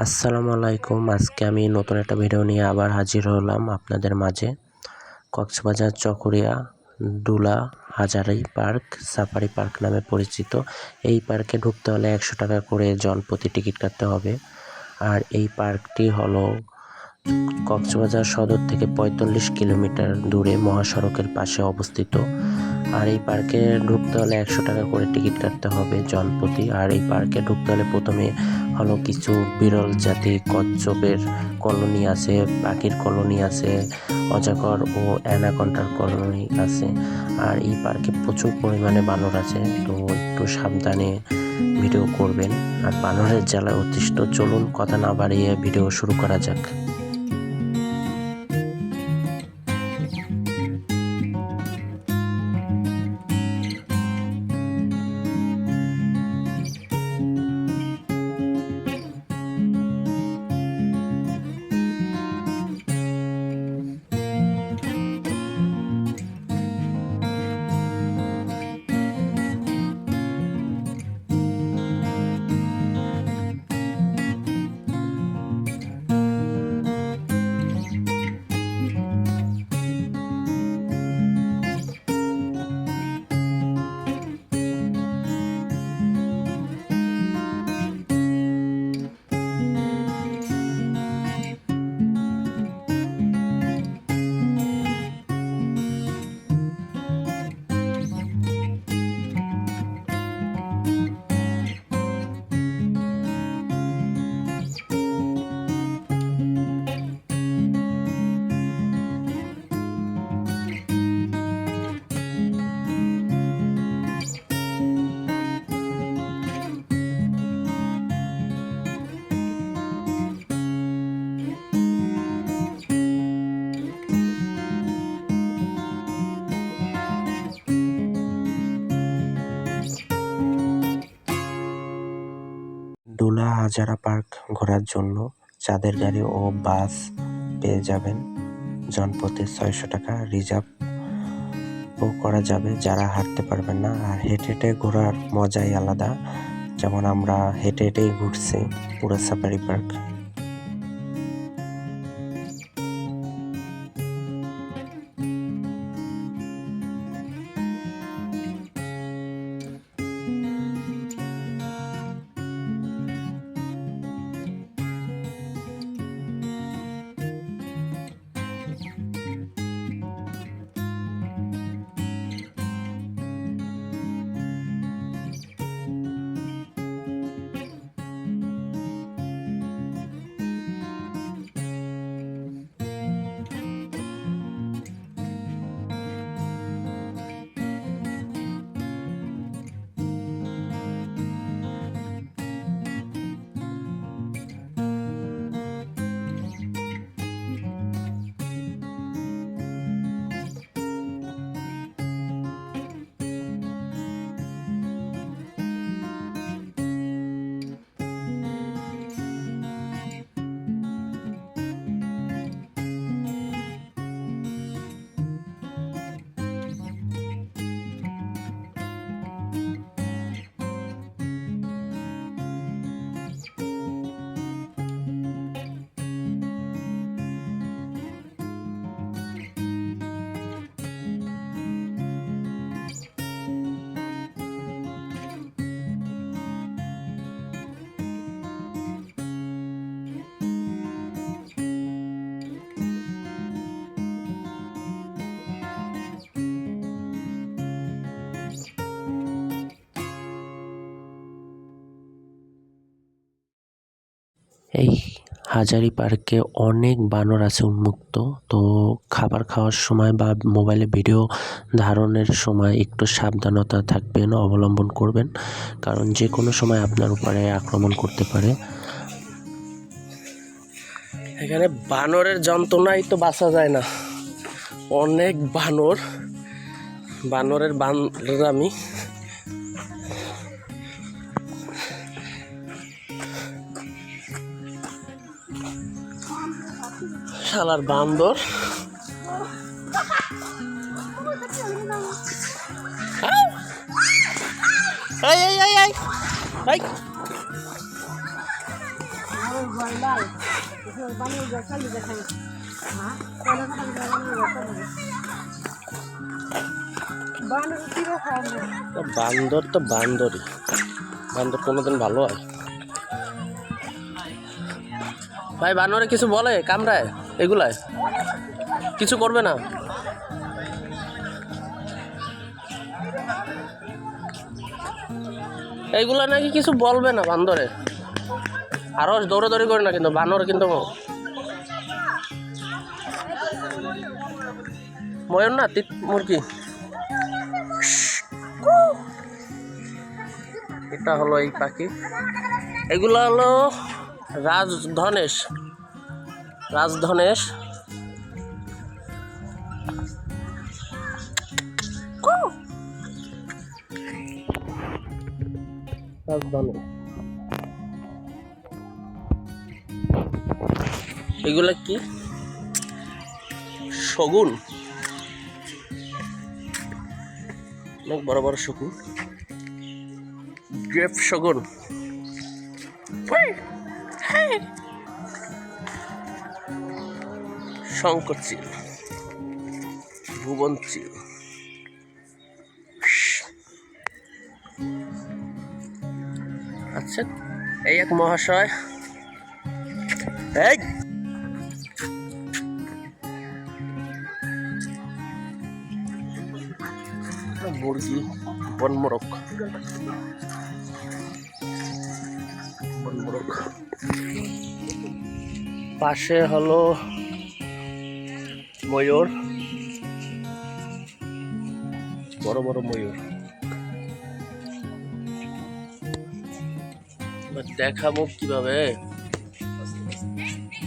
আসসালামু আলাইকুম। আজকে আমি নতুন একটা ভিডিও নিয়ে আবার হাজির হলাম আপনাদের মাঝে। Cox's Bazar Chakaria Dulahazara park, safari park নামে পরিচিত। এই পার্কে ঢুকতে হলে একশো টাকা করে জনপ্রতি টিকিট কাটতে হবে। আর এই পার্কটি হলো কক্সবাজার সদর থেকে পঁয়তাল্লিশ কিলোমিটার দূরে মহাসড়কের পাশে অবস্থিত। আর এই পার্কে ঢুকতে হলে একশো টাকা করে টিকিট কাটতে হবে জনপ্রতি আর এই পার্কে ঢুকতে হলে প্রথমে হলো কিছু বিরল জাতি কচ্ছপের কলোনি আছে, পাখির কলোনি আছে, অজাগর ও অ্যানাকন্টার কলোনি আছে। আর এই পার্কে প্রচুর পরিমাণে বানর আছে, তো একটু সাবধানে ভিডিও করবেন। আর বানরের জ্বালায় অতিষ্ঠ। চলুন, কথা না বাড়িয়ে ভিডিও শুরু করা যাক। ডোলা হাজারা পার্ক ঘোরার জন্য চাঁদের গাড়ি ও বাস পেয়ে যাবেন। জনপথে ছয়শো টাকা রিজার্ভ ও করা যাবে, যারা হাঁটতে পারবেন না। আর হেঁটে হেঁটে ঘোরার মজাই আলাদা। যেমন আমরা হেঁটে হেঁটেই ঘুরছি পুরো সাফারি পার্ক। এই হাজারি পার্কে অনেক বানর আছে উন্মুক্ত। তো খাবার খাওয়ার সময় বা মোবাইলে ভিডিও ধারণের সময় একটু সাবধানতা থাকবেন, অবলম্বন করবেন। কারণ যে কোনো সময় আপনার উপরে আক্রমণ করতে পারে। এখানে বানরের যন্ত্রণাই তো বাঁচা যায় না। অনেক বানর, বানরের বানরামি শালার বান্দর। এই বান্দর তো বান্দরই। বান্দর কোনোদিন ভালো হয়। ভাই বানরে কিছু বলে, কামড়ায়। এগুলায়? কিছু করবে না? এইগুলা নাকি কিছু বলবে না বান্দরে। আরও দৌড়াদৌড়ি করে না কিন্তু, বানর কিন্তু ময়ূর না? তিত মুরগি। এটা হলো এই পাখি। এগুলো হলো রাজধনেশ রাজধনেশ। রাজধনেশ। এগুলা কি? শগুন। অনেক বড় বড় শগুন। গ্রেপ শগুন। শঙ্কর চিল ভুবন চিল আচ্ছা এই এক মহাশয়। এই! মুরগি বনমোরক। বনমোরক। পাশে হলো ময়ূর। বড় বড় ময়ূর। দেখাবো কীভাবে।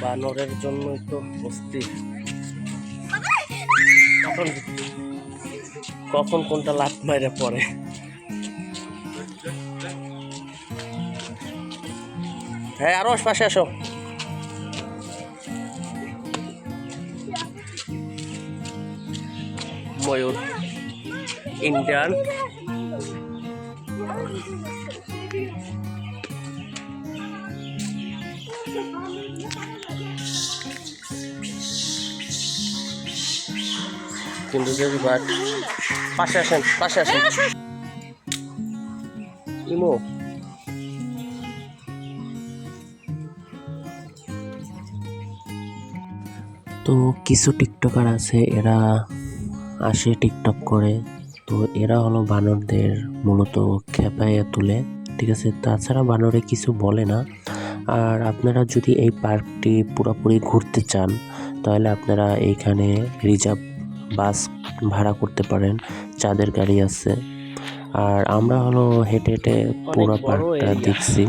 বানরের জন্যই তো বস্তি। কখন কখন কোনটা লাভ মাইরে পড়ে। হ্যাঁ আরও পাশে আসো। ময়ূর ইন্ডিয়ান কিন্তু যদি বাট পাশে আসেন পাশে আসেন। ইমো। তো কিছু টিকটকার আছে, এরা আসে টিকটক করে। তো এরা হলো বানরদের মূলত খেপাইয়া তুলে ঠিক আছে? তাছাড়া বানরে কিছু বলে না। আর আপনারা যদি এই পার্কটি পুরোপুরি ঘুরতে চান তাহলে আপনারা এইখানে রিজার্ভ বাস ভাড়া করতে পারেন চাঁদের গাড়ি আছে। আর আমরা হলো হেঁটে হেঁটে পুরো পার্কটা দেখছি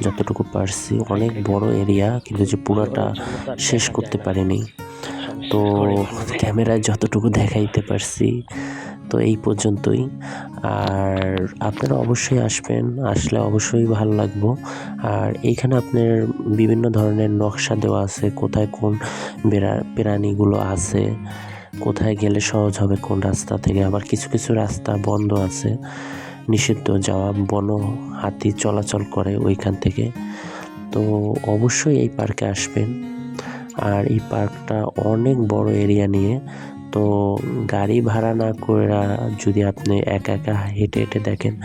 যতটুকু পারছি। অনেক বড় এরিয়া কিন্তু যে পুরোটা শেষ করতে পারিনি। তো ক্যামেরায় যতটুকু দেখাইতে পারছি, তো এই পর্যন্তই। আর আপনারা অবশ্যই আসবেন, আসলে অবশ্যই ভালো লাগবো। আর এইখানে আপনার বিভিন্ন ধরনের নকশা দেওয়া আছে, কোথায় কোন বেড়া, প্রাণীগুলো আছে, কোথায় গেলে সহজ হবে কোন রাস্তা থেকে। আবার কিছু কিছু রাস্তা বন্ধ আছে, নিষিদ্ধ যাওয়া, বন, হাতি চলাচল করে ওইখান থেকে। তো অবশ্যই এই পার্কে আসবেন। আর এই পার্কটা অনেক বড় এরিয়া নিয়ে। তো গাড়ি ভাড়া না করে যদি আপনি একা একা হেঁটে হেঁটে দেখেন,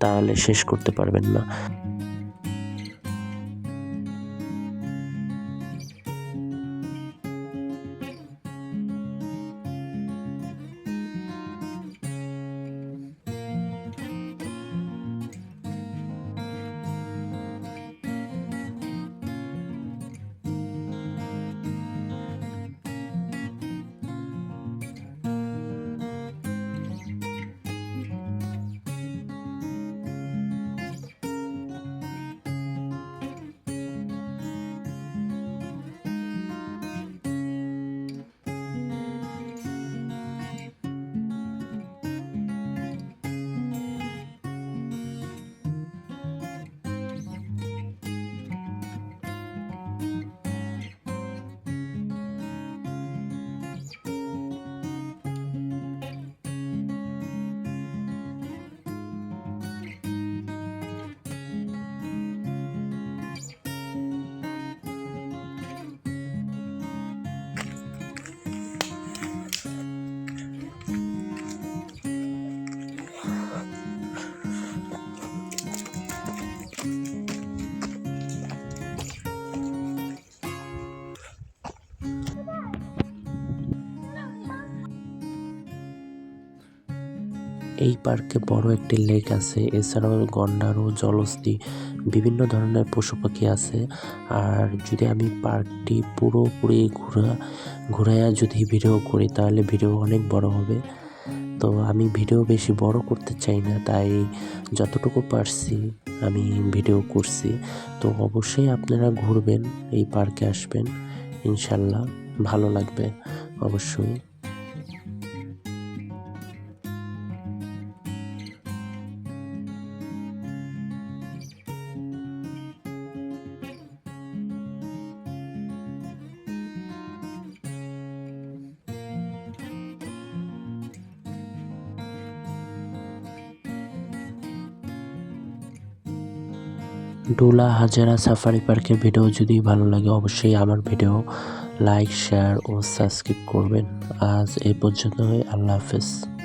তাহলে শেষ করতে পারবেন না। এই পার্কে বড় একটি লেক আছে। এছাড়াও গন্ডার জলস্থি বিভিন্ন ধরনের পশু পাখি আছে। আর যদি আমি পার্কটি পুরোপুরি ঘোরা, ঘুরাইয়া যদি ভিডিও করি, তাহলে ভিডিও অনেক বড় হবে। তো আমি ভিডিও বেশি বড় করতে চাই না, তাই যতটুকু পারছি আমি ভিডিও করছি। তো অবশ্যই আপনারা ঘুরবেন, এই পার্কে আসবেন। ইনশাল্লাহ ভালো লাগবে অবশ্যই। ডোলা হাজারা সাফারি পার্কের ভিডিও যদি ভালো লাগে, অবশ্যই আমার ভিডিও লাইক, শেয়ার ও সাবস্ক্রাইব করবেন। আজ এ পর্যন্তই, আল্লাহ হাফেজ।